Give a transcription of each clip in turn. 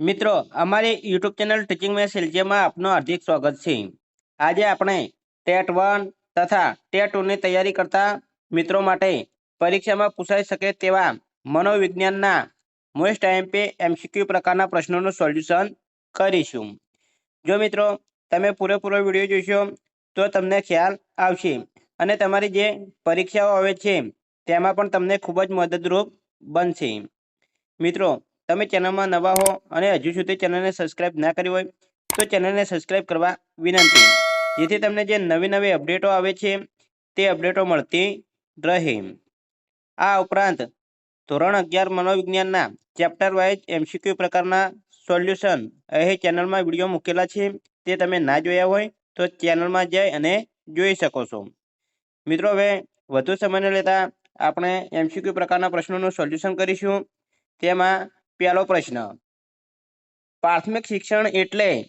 મિત્રો, અમારી YouTube channel teaching મેં જેમાં આપનું હાર્દિક સ્વાગત છે. આજે આપણે ટેટ વન તથા ટેટ ટુની તૈયારી કરતા મિત્રો માટે પરીક્ષામાં પૂછાઈ શકે તેવા મનોવિજ્ઞાનના મોસ્ટ એમપી એમસીક્યુ પ્રકારના પ્રશ્નોનું સોલ્યુશન કરીશું. જો મિત્રો, તમે પૂરેપૂરો વીડિયો જોશો, તો તમને ખ્યાલ આવશે. અને તમારી જે પરીક્ષાઓ આવે છે, તેમાં પણ તમને ખૂબ જ મદદરૂપ બનશે. મિત્રો તમે ચેનલમાં નવા હો અને હજુ સુધી ચેનલને સબસ્ક્રાઇબ ના કરી હોય, તો ચેનલને સબસ્ક્રાઇબ કરવા વિનંતી. જેથી તમને જે નવી નવી અપડેટો આવે છે, તે અપડેટો મળતી રહે. આ ઉપરાંત, ધોરણ અગિયાર મનોવિજ્ઞાનના ચેપ્ટર વાઇઝ એમસીક્યુ પ્રકારના સોલ્યુશન અહીં ચેનલમાં વીડિયો મૂકેલા છે, તે તમે ના જોયા હોય, તો ચેનલમાં જઈ અને જોઈ શકો છો. મિત્રો, હવે વધુ સમયને લેતા આપણે એમસીક્યુ પ્રકારના પ્રશ્નોનું સોલ્યુશન કરીશું. તેમાં પહેલો પ્રશ્ન. પ્રાથમિક શિક્ષણ એટલે?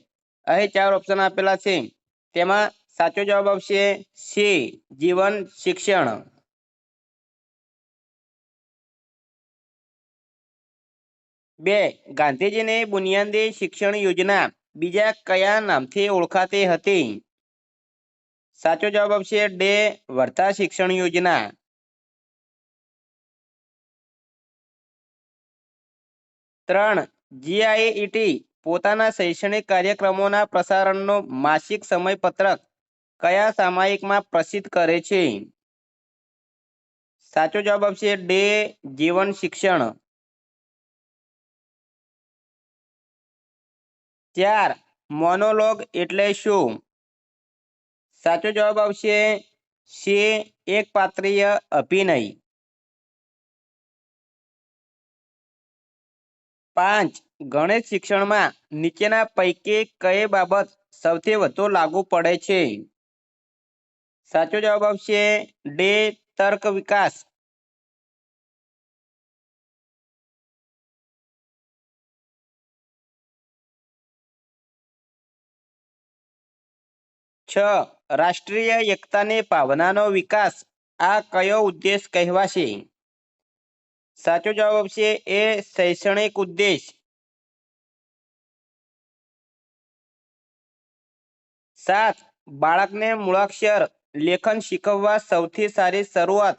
અહીં ચાર ઓપ્શન આપેલા છે. તેમાં સાચો જવાબ આવશે સી જીવન શિક્ષણ. બે, ગાંધીજીની બુનિયાદી શિક્ષણ યોજના બીજા કયા નામથી ઓળખાતી હતી? સાચો જવાબ આવશે ડે વર્તા શિક્ષણ યોજના. ત્રણ જીઆઈઈટી પોતાના શૈક્ષણિક કાર્યક્રમોના પ્રસારણનો માસિક સમયપત્રક કયા સામાયિકમાં પ્રસિદ્ધ કરે છે? સાચો જવાબ આવશે ડે જીવન શિક્ષણ. ચાર, મોનોલોગ એટલે શું? સાચો જવાબ આવશે છે એક પાત્રીય અભિનય. પાંચ. ગણિત શિક્ષણમાં નીચેના પૈકી કઈ બાબત સૌથી વધુ લાગુ પડે છે? સાચો જવાબ આવશે ડે. તર્ક વિકાસ. છ. રાષ્ટ્રીય એકતાની ભાવનાનો વિકાસ. આ કયો ઉદ્દેશ કહેવાશે? સાચો જવાબ આવશે એ શૈક્ષણિક ઉદ્દેશ. સાત, બાળકને મૂળાક્ષર લેખન શીખવવા સૌથી સારી શરૂઆત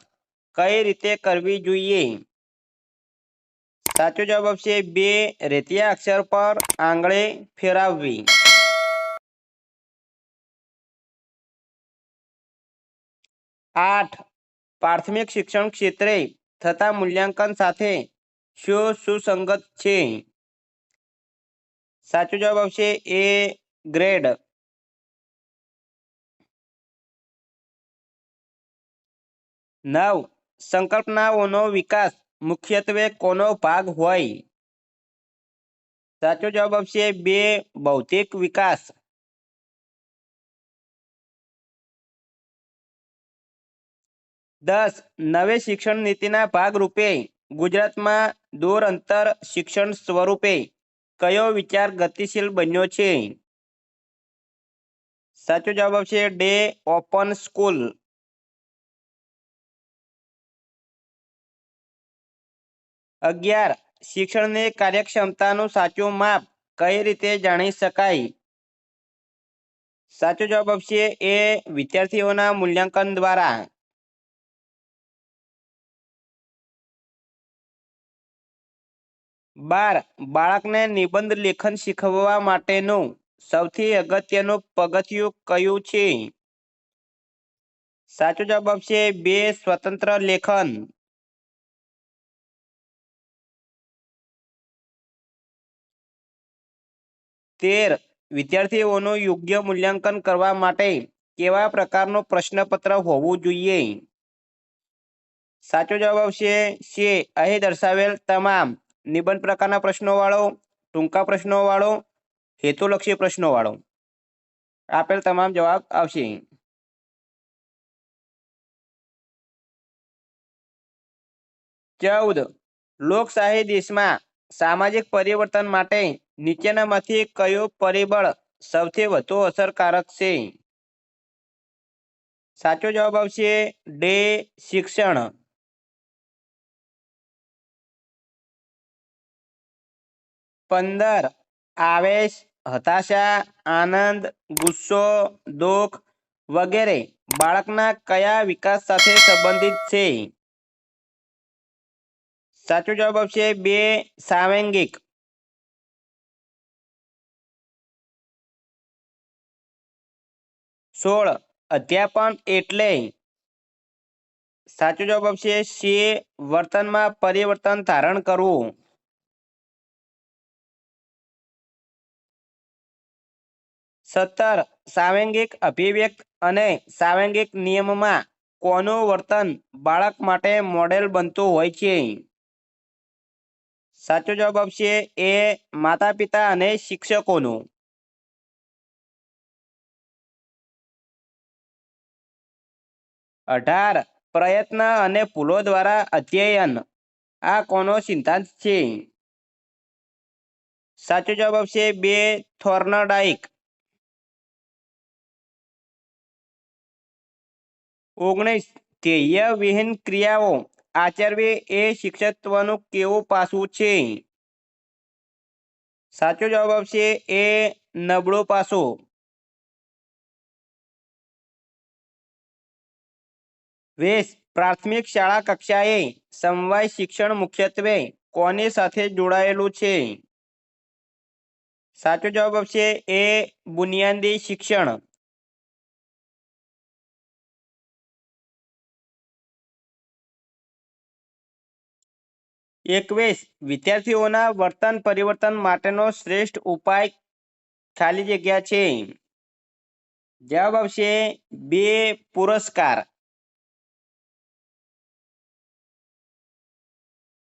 કઈ રીતે કરવી જોઈએ? સાચો જવાબ આવશે બે, રેતિયા અક્ષર પર આંગળે ફેરવવી. આઠ, પ્રાથમિક શિક્ષણ ક્ષેત્રે થતા મૂલ્યાંકન સાથે શું સુસંગત છે? સાચો જવાબ આવશે એ ગ્રેડ. નવ, સંકલ્પનાઓનો વિકાસ મુખ્યત્વે કોનો ભાગ હોય? સાચો જવાબ આવશે બે, ભૌતિક વિકાસ. દસ. નવી શિક્ષણ નીતિના ભાગરૂપે ગુજરાતમાં દૂર અંતર શિક્ષણ સ્વરૂપે કયો વિચાર ગતિશીલ બન્યો છે? સાચો જવાબ આવશે ડે ઓપન સ્કૂલ. અગિયાર. શિક્ષણની કાર્યક્ષમતાનું સાચું માપ કઈ રીતે જાણી શકાય? સાચો જવાબ આવશે એ વિદ્યાર્થીઓના મૂલ્યાંકન દ્વારા. બાર, બાળકને નિબંધ લેખન શીખવવા માટેનું સૌથી અગત્યનું પગથિયું કયું છે? સાચો જવાબ આવશે બે, સ્વતંત્ર લેખન. તેર, વિદ્યાર્થીઓનું યોગ્ય મૂલ્યાંકન કરવા માટે કેવા પ્રકારનું પ્રશ્નપત્ર હોવું જોઈએ? સાચો જવાબ છે અહીં દર્શાવેલ તમામ નિબંધ પ્રકારના પ્રશ્નો વાળો ટૂંકા પ્રશ્નો વાળો હેતુલક્ષી પ્રશ્નો વાળો આપેલ તમામ જવાબ આવશે ચૌદ. લોકશાહી દેશમાં સામાજિક પરિવર્તન માટે નીચેનામાંથી કયો પરિબળ સૌથી વધુ અસરકારક છે? સાચો જવાબ આવશે, ડે, શિક્ષણ. પંદર. આવેશ, હતાશા, આનંદ, ગુસ્સો, દુઃખ વગેરે. બાળકના કયા વિકાસ સાથે સંબંધિત છે? સાચો જવાબ આવશે બે, સાવેંગિક. સોળ, અધ્યાપન એટલે? સાચો જવાબ આવશે સી, વર્તનમાં પરિવર્તન ધારણ કરવું. સત્તર સાંવેગિક અભિવ્યક્ત અને સાંવેગિક નિયમમાં કોનું વર્તન બાળક માટે મોડેલ બનતું હોય છે? સાચો જવાબ આપશે એ માતા પિતા અને શિક્ષકોનું. અઢાર પ્રયત્ન અને ભૂલો દ્વારા અધ્યયન. આ કોનો સિદ્ધાંત છે? સાચો જવાબ આવશે બે થોર્નડાઇક ઓગણીસ ધ્યેય વિહીન ક્રિયાઓ આચરવી એ શિક્ષકત્વનું કેવું પાસું છે? સાચો જવાબ આવશે એ નબળો પાસો. વેશ, પ્રાથમિક શાળા કક્ષાએ સમવાય શિક્ષણ મુખ્યત્વે કોની સાથે જોડાયેલું છે? સાચો જવાબ આવશે એ બુનિયાદી શિક્ષણ. એકવીસ વિદ્યાર્થીઓના વર્તન પરિવર્તન માટેનો શ્રેષ્ઠ ઉપાય ખાલી જગ્યા છે. જવાબ આવશે બે પુરસ્કાર.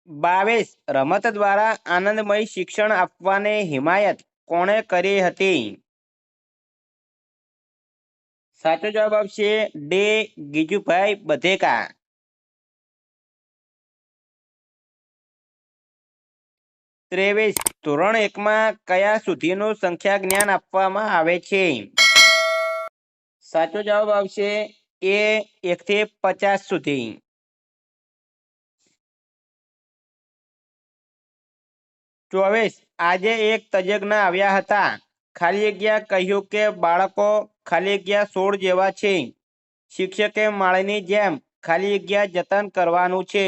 બાવીસ રમત દ્વારા આનંદમય શિક્ષણ આપવાની હિમાયત કોણે કરી હતી? સાચો જવાબ આવશે ડે ગીજુભાઈ બધેકા. ત્રેવીસ. ધોરણ એકમાં કયા સુધીનું સંખ્યા જ્ઞાન આપવામાં આવે છે? સાચો જવાબ આવશે એ એક થી પચાસ સુધી. ચોવીસ. આજે એક તજજ્ઞ આવ્યા હતા. ખાલી જગ્યા કહ્યું કે બાળકો ખાલી જગ્યા સોળ જેવા છે. શિક્ષકે માળની જેમ ખાલી જગ્યા જતન કરવાનું છે.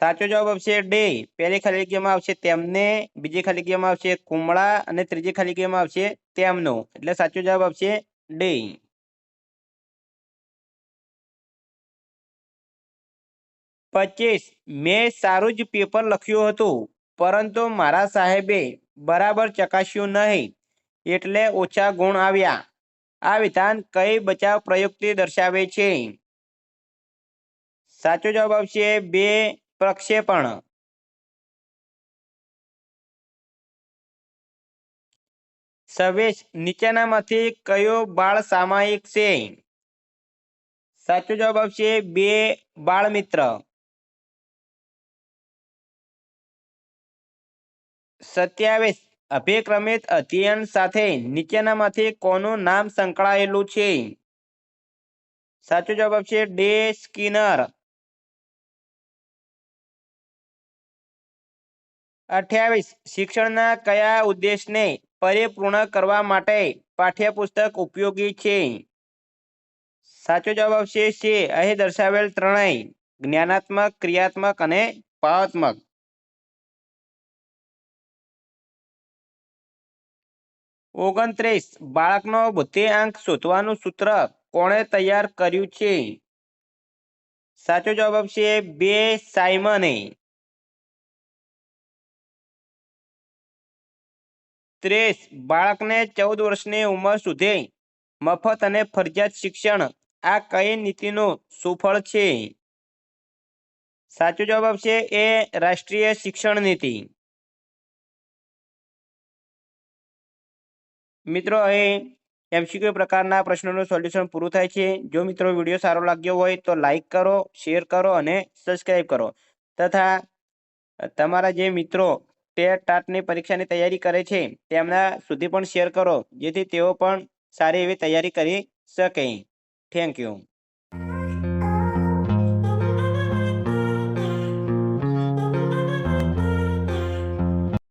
સાચો જવાબ આવશે ડે. પહેલી ખાલી જગ્યામાં આવશે તેમને, બીજી ખાલી જગ્યામાં આવશે કુમળા અને ત્રીજી ખાલી જગ્યામાં આવશે તેમનો. એટલે સાચો જવાબ આવશે ડે. પચીસ. મેં સારું જ પેપર લખ્યું હતું, પરંતુ મારા સાહેબે બરાબર ચકાસ્યું નહીં, એટલે ઓછા ગુણ આવ્યા. આ વિધાન કઈ બચાવ પ્રયુક્તિ દર્શાવે છે? સાચો જવાબ આવશે બે. પ્રક્ષેપણ. છવ્વીસ નીચેનામાંથી કયો બાળ સામાયિક છે? સાચો જવાબ આવશે બે બાળ મિત્ર સત્યાવીસ. અભિક્રમિત અધ્યયન સાથે નીચેનામાંથી કોનું નામ સંકળાયેલું છે? સાચો જવાબ આવશે ડે સ્કિનર. અઠ્યાવીસ. શિક્ષણના કયા ઉદ્દેશને પરિપૂર્ણ કરવા માટે પાઠ્યપુસ્તક ઉપયોગી છે? સાચો જવાબ આવશે છે અહીં દર્શાવેલ ત્રણેય જ્ઞાનાત્મક, ક્રિયાત્મક અને ભાવાત્મક. ઓગણત્રીસ. બાળકનો બુદ્ધિઆંક શોધવાનું સૂત્ર કોણે તૈયાર કર્યું છે? સાચો જવાબ આવશે બે સાયમને ત્રીસ, બાળકને ચૌદ વર્ષની ઉંમર સુધી મફત અને ફરજિયાત શિક્ષણ. આ કઈ નીતિનું સુફળ છે? સાચો જવાબ આવશે એ રાષ્ટ્રીય શિક્ષણ નીતિ. મિત્રો, અહીં એમસીક્યુ પ્રકારના પ્રશ્નોનું સોલ્યુશન પૂરું થાય છે. જો મિત્રો વીડિયો સારો લાગ્યો હોય તો લાઈક કરો, શેર કરો અને સબસ્ક્રાઈબ કરો. તથા તમારા જે મિત્રો ટેટ ટાટની પરીક્ષાની તૈયારી કરે છે. તેમના સુધી પણ શેર કરો, જેથી તેઓ પણ સારી એવી તૈયારી કરી શકે. Thank you